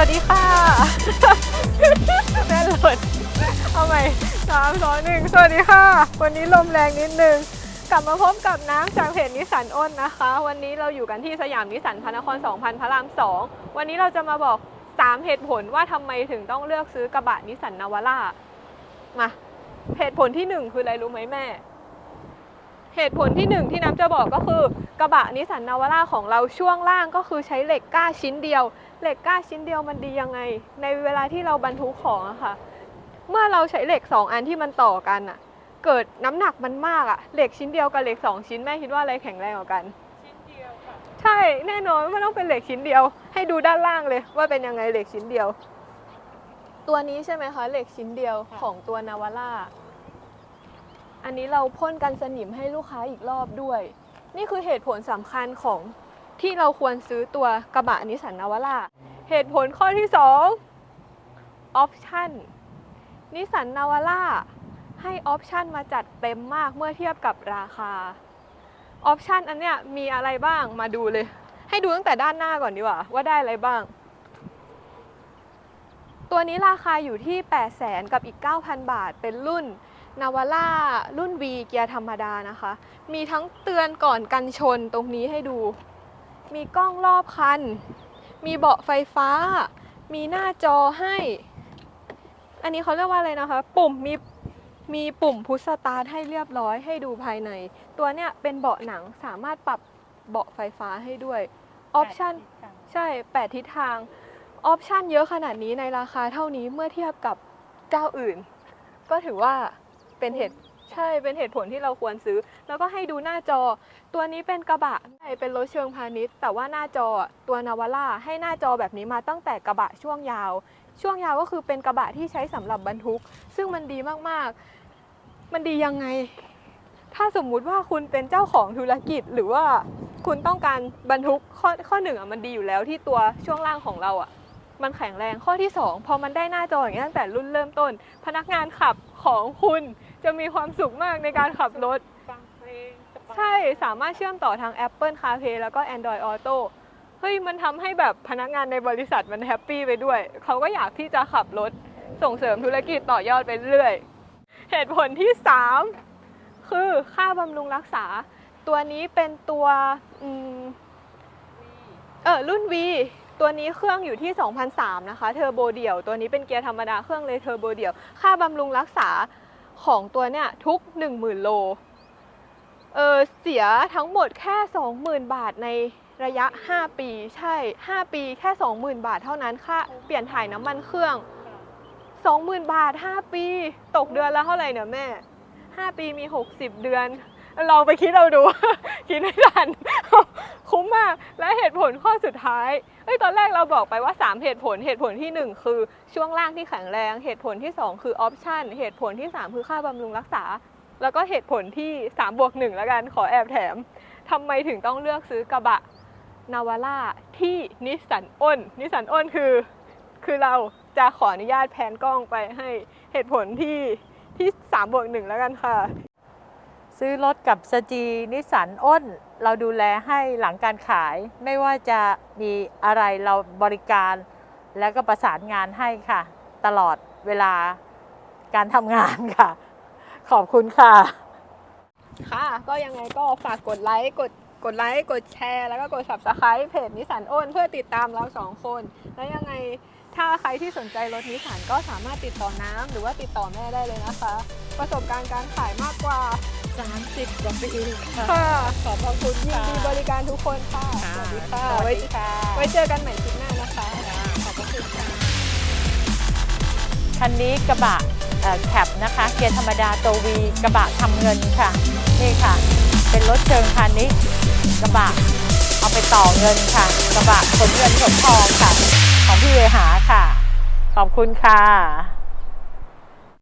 วัสดีค่ะแม่หลุดเอาใหม่สามสองหนึ่งสวัสดีค่ะ วันนี้ลมแรงนิดนึง กลับมาพบกับน้ำจากเพจนิสันอ้นนะคะ วันนี้เราอยู่กันที่สยามนิสันพระนคร2000 พระราม 2 วันนี้เราจะมาบอก 3 เหตุผลว่าทำไมถึงต้องเลือกซื้อกระบะนิสันนาวาร่ามาเหตุผลที่ 1 คืออะไรรู้ไหมแม่ เหตุผลที่หนึ่งที่น้ำจะบอกก็คือกระบะนิสสันนาวาร่าของเราช่วงล่างก็คือใช้เหล็กก้าชิ้นเดียว เหล็กก้าชิ้นเดียวมันดียังไง ในเวลาที่เราบรรทุกของอะค่ะ เมื่อเราใช้เหล็กสองอันที่มันต่อกันอะเกิดน้ำหนักมันมากอะเหล็กชิ้นเดียวกับเหล็กสองชิ้นแม่คิดว่าอะไรแข็งแรงกว่ากัน ชิ้นเดียวค่ะ ใช่แน่นอนว่าต้องเป็นเหล็กชิ้นเดียว ให้ดูด้านล่างเลยว่าเป็นยังไงเหล็กชิ้นเดียว ตัวนี้ใช่ไหมคะเหล็กชิ้นเดียวของตัวนาวาร่า อันนี้เราพ่นกันสนิมให้ลูกค้าอีกรอบด้วย นี่คือเหตุผลสำคัญของที่เราควรซื้อตัวกระบะนิสสันนาวาร่าเหตุผลข้อที่ 2 ออปชั่นนิสสันนาวาร่าให้ออปชั่นมาจัดเต็มมากเมื่อเทียบกับราคา ออปชันอันเนี้ยมีอะไรบ้างมาดูเลย ให้ดูตั้งแต่ด้านหน้าก่อนดีกว่า ว่าได้อะไรบ้าง ตัวนี้ราคาอยู่ที่ 8 0 0แสนกับอีก 9,000 บาท เป็นรุ่น นาวาร่ารุ่น V เกียร์ธรรมดานะคะ มีทั้งเตือนก่อนกันชนตรงนี้ให้ดู มีกล้องรอบคัน มีเบาะไฟฟ้า มีหน้าจอให้ อันนี้เขาเรียกว่าอะไรนะคะ ปุ่มมีมีปุ่มพุชสตาร์ทให้เรียบร้อยให้ดูภายใน ตัวเนี้ยเป็นเบาะหนังสามารถปรับเบาะไฟฟ้าให้ด้วยออปชันใช่ 8 ทิศทางออปชันเยอะขนาดนี้ในราคาเท่านี้เมื่อเทียบกับเจ้าอื่น ก็ถือว่า เป็นเหตุใช่เป็นเหตุผลที่เราควรซื้อ แล้วก็ให้ดูหน้าจอ ตัวนี้เป็นกระบะใช่เป็นรถเชิงพาณิชย์ แต่ว่าหน้าจอตัวนาวาร่าให้หน้าจอแบบนี้มาตั้งแต่กระบะช่วงยาว ช่วงยาวก็คือเป็นกระบะที่ใช้สำหรับบรรทุก ซึ่งมันดีมากๆ มันดียังไง ถ้าสมมุติว่าคุณเป็นเจ้าของธุรกิจหรือว่าคุณต้องการบรรทุกข้อข้อหนึ่งอะมันดีอยู่แล้วที่ตัวช่วงล่างของเราอะมันแข็งแรงข้อที่ 2 พอมันได้หน้าจออย่างนี้ตั้งแต่รุ่นเริ่มต้น พนักงานขับของคุณ จะมีความสุขมากในการขับรถ ฟังเพลงสบาย ใช่สามารถเชื่อมต่อทาง Apple CarPlay แล้วก็ Android Auto เฮ้ยมันทำให้แบบพนักงานในบริษัทมันแฮปปี้ไปด้วย เขาก็อยากที่จะขับรถส่งเสริมธุรกิจต่อยอดไปเรื่อย เหตุผลที่ 3 คือค่าบำรุงรักษา ตัวนี้เป็นตัวอืมเออรุ่น V ตัวนี้เครื่องอยู่ที่2,003นะคะ เทอร์โบเดี่ยว ตัวนี้เป็นเกียร์ธรรมดา เครื่องเลยเทอร์โบเดี่ยว ค่าบำรุงรักษา ของตัวเนี่ยทุก 10,000 โล เออเสียทั้งหมดแค่ 20,000 บาทในระยะ 5 ปี ใช่ 5 ปีแค่ 20,000 บาทเท่านั้นค่าเปลี่ยนถ่ายน้ำมันเครื่อง 20,000 บาท 5 ปี ตกเดือนละเท่าไหร่เนี่ยแม่ 5 ปีมี 60 เดือน ลองไปคิดเราดู คิดไม่ทัน คุ้มมาก และเหตุผลข้อสุดท้ายเอ้ยตอนแรกเราบอกไปว่า 3 เหตุผล เหตุผลทีหนึ่1 คือช่วงล่างที่แข็งแรง เหตุผลที่ 2 คือออปชันเหตุผลที่ 3 คือค่าบำรุงรักษา แล้วก็เหตุผลที่3บวก1แล้วกันขอแอบแถมทำไมถึงต้องเลือกซื้อกระบะนาวาร่าที่นิสสันอ้น นิสสันอ้นคือ คือเราจะขออนุญาตแพนกล้องไปให้เหตุผลที่ที่3บวก1แล้วกันค่ะ ซื้อรถกับสจีนิสันอ้น เราดูแลให้หลังการขาย ไม่ว่าจะมีอะไรเราบริการ แล้วก็ประสานงานให้ค่ะ ตลอดเวลาการทำงานค่ะ ขอบคุณค่ะ ค่ะ ก็ยังไงก็ฝากกดไลค์กดกดไลค์กดแชร์ แล้วก็กด subscribe เพจนิสันโอนเพื่อติดตามเราสองคน แล้วยังไงถ้าใครที่สนใจรถนิสันก็สามารถติดต่อน้ำหรือว่าติดต่อแม่ได้เลยนะคะ ประสบการณ์การขายมากกว่า 30กว่าปีค่ะ ค่ะขอบพระคุณยินค่ะ ดีบริการทุกคนค่ะ สวัสดีค่ะสวัไว้สดีค่ะไว้เจอกันใหม่คลิปหน้านะคะ ขอบพระคุณค่ะ คันนี้กระบะเอ่อแคปนะคะ เกียร์ธรรมดาตัววีกระบะทำเงินค่ะ นี่ค่ะ เป็นรถเชิงพาณิชย์กระบะเอาไปต่อเงินค่ะ กระบะขนเงินขนทองค่ะ ของพี่เวหาค่ะ ขอบคุณค่ะ